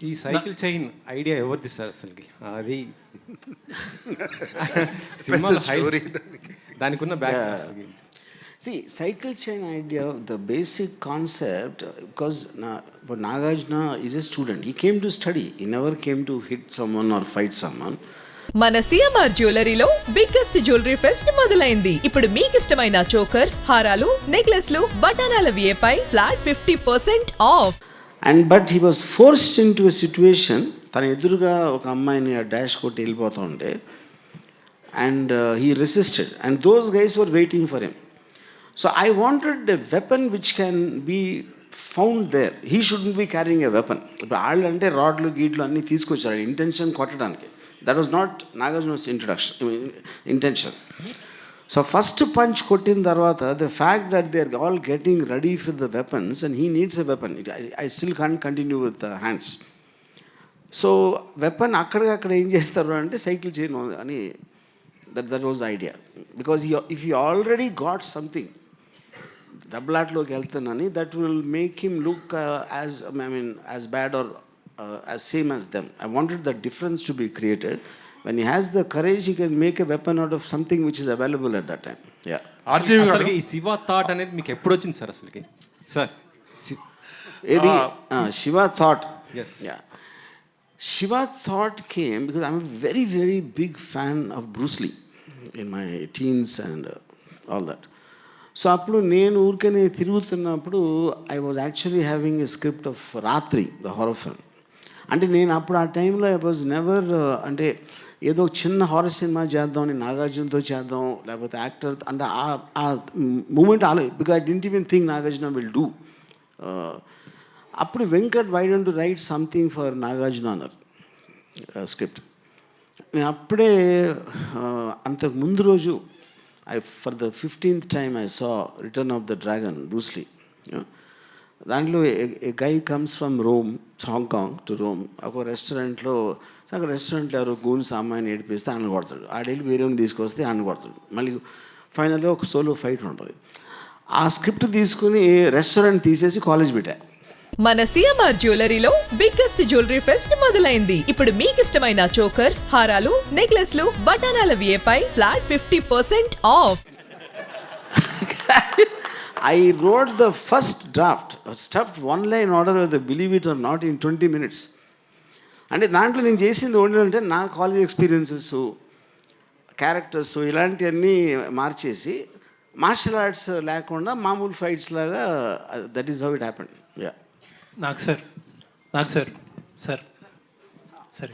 ఈ cycle chain idea ఎవరిది sir అసలుకి అది సినిమాలో హై దానికి ఉన్న బ్యాక్ అసలుకి See, cycle chain idea, the basic concept, because na, but Nagarjuna is a student. He came to study. He never came to hit someone or fight someone. మన CMR జ్యువెలరీలో biggest jewellery fest మొదలైంది ఇప్పుడు మీకు ఇష్టమైన chokers హారాలు నెక్లెస్లు బటానాల విఏపై flat fifty percent off and but he was forced into situation తన ఎదురుగా ఒక అమ్మాయిని డాష్ కొట్టి వెళ్ళిపోతూ ఉంటే and he resisted and those guys were waiting for him so I wanted a weapon which can be found there he should be carrying a weapon ఇప్పుడు వాళ్ళు అంటే రాడ్లు గీడ్లు అన్నీ తీసుకొచ్చారు. ఇంటెన్షన్ కొట్టడానికి. That was not Nagarjuna's introduction intention so first punch కొట్టిన తర్వాత the fact that they are all getting ready for the weapons and he needs a weapon I still can continue with the hands so weapon అక్కడికక్కడ ఏం చేస్తారు అంటే cycle చేయను అని that that was idea because if you already got something దెబ్బలాట్లోకి వెళ్తానని that will make him look as I mean as bad or as same as them I wanted that difference to be created when he has the courage he can make a weapon out of something which is available at that time yeah RGV garu అసలుకి ఈ Shiva thought అనేది మీకు ఎప్పుడు వచ్చింది sir అసలుకి? Sir ఏది? Shiva thought Yes. Yeah Shiva thought came because I'm very very big fan of Bruce Lee in my teens and all that so అప్పుడు నేను ఊరికనే తిరుగుతున్నప్పుడు I was actually having a script of Raatri the horror film అంటే నేను అప్పుడు ఆ టైంలో I was never అంటే ఏదో చిన్న హారర్ సినిమా చేద్దాం నేను నాగార్జునతో చేద్దాం లేకపోతే యాక్టర్ అంటే ఆ- moment also because I didn't even think Nagarjuna will do uh, అప్పుడు Venkat why don't write something for Nagarjuna అన్నారు uh, స్క్రిప్ట్ నేను అప్పుడే uh, అంతకు ముందు రోజు I for the fifteenth time I saw Return of the Dragon Bruce Lee దాంట్లో a guy comes from Rome Hong Kong to Rome ఒక రెస్టారెంట్లో అక్కడ రెస్టారెంట్లో ఎవరు గూన్ సామాన్ ఏడిపిస్తే ఆయన కొడతాడు. ఆడెళ్ళి వేరే తీసుకొస్తే ఆయన కొడతాడు. మళ్ళీ ఫైనల్గా ఒక సోలో ఫైట్ ఉంటుంది. ఆ స్క్రిప్ట్ తీసుకుని రెస్టారెంట్ తీసేసి కాలేజ్ పెట్టా. మన సిఎంఆర్ జ్యువెలరీలో బిగ్గెస్ట్ జ్యువెలరీ ఫెస్ట్ మొదలైంది. ఇప్పుడు మీకు ఇష్టమైన చోకర్స్ హారాలు నెక్లెస్లు బటానాల వియపై flat fifty percent off I wrote the first draft, a stuffed one line order with the believe it or not in 20 minutes. అంటే దాంట్లో నేను చేసింది ఏంటంటే నా కాలేజ్ ఎక్స్పీరియన్సెస్ క్యారెక్టర్స్ ఇలాంటివన్నీ మార్చేసి మార్షల్ ఆర్ట్స్ లేకుండా మామూలు ఫైట్స్ లాగా that is how it happen yeah నాకు సార్ నాకు సార్ సార్. సరే